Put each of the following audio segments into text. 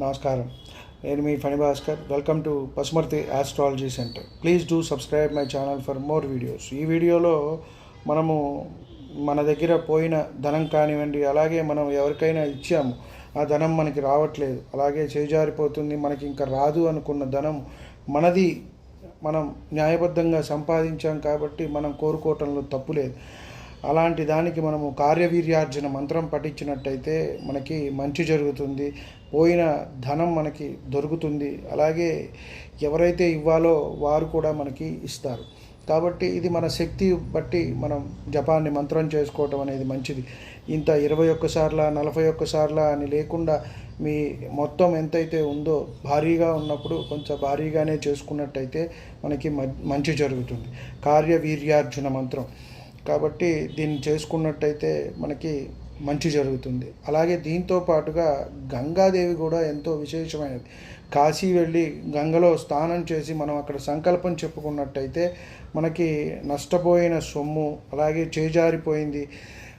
నమస్కారం. నేను మీ Phani Bhaskar. Welcome to Pasumarthi astrology centre please do subscribe my channel for more videos ఈ వీడియోలో మనము మన దగ్గర పోయిన ధనం కానివ్వండి అలాగే మనం ఎవరికైనా ఇచ్చాము ఆ ధనం మనకి రావట్లేదు. అలాగే చేజారిపోతుంది మనకి ఇంకా రాదు అనుకున్న ధనం మనది మనం న్యాయబద్ధంగా సంపాదించాం కాబట్టి మనం కోరుకోవటంలో తప్పు లేదు. అలాంటి దానికి మనము కార్యవీర్యార్జన మంత్రం పఠించినట్టయితే మనకి మంచి జరుగుతుంది. పోయిన ధనం మనకి దొరుకుతుంది. అలాగే ఎవరైతే ఇవ్వాలో వారు కూడా మనకి ఇస్తారు. కాబట్టి ఇది మన శక్తి బట్టి మనం జపాన్ని మంత్రం చేసుకోవటం అనేది మంచిది. ఇంత ఇరవై ఒక్కసార్ల నలభై ఒక్కసార్ల అని లేకుండా మీ మొత్తం ఎంతైతే ఉందో భారీగా ఉన్నప్పుడు కొంచెం భారీగానే చేసుకున్నట్టయితే మనకి మ- మంచి జరుగుతుంది. కార్యవీర్యార్జున మంత్రం. కాబట్టి దీన్ని చేసుకున్నట్టయితే మనకి మంచి జరుగుతుంది. అలాగే దీంతో పాటుగా గంగాదేవి కూడా ఎంతో విశేషమైనది. కాశీ వెళ్ళి గంగలో స్నానం చేసి మనం అక్కడ సంకల్పం చెప్పుకున్నట్టయితే మనకి నష్టపోయిన సొమ్ము అలాగే చేజారిపోయింది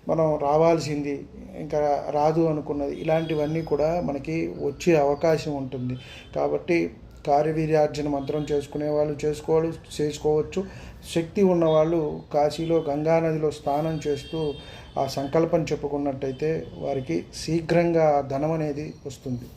మనం రావాల్సింది ఇంకా రాదు అనుకున్నది ఇలాంటివన్నీ కూడా మనకి వచ్చే అవకాశం ఉంటుంది. కాబట్టి కార్యవీర్యార్జన మంత్రం చేసుకునే వాళ్ళు చేసుకోవాలి చేసుకోవచ్చు. శక్తి ఉన్నవాళ్ళు కాశీలో గంగా నదిలో స్నానం చేస్తూ ఆ సంకల్పం చెప్పుకున్నట్టయితే వారికి శీఘ్రంగా ధనం అనేది వస్తుంది.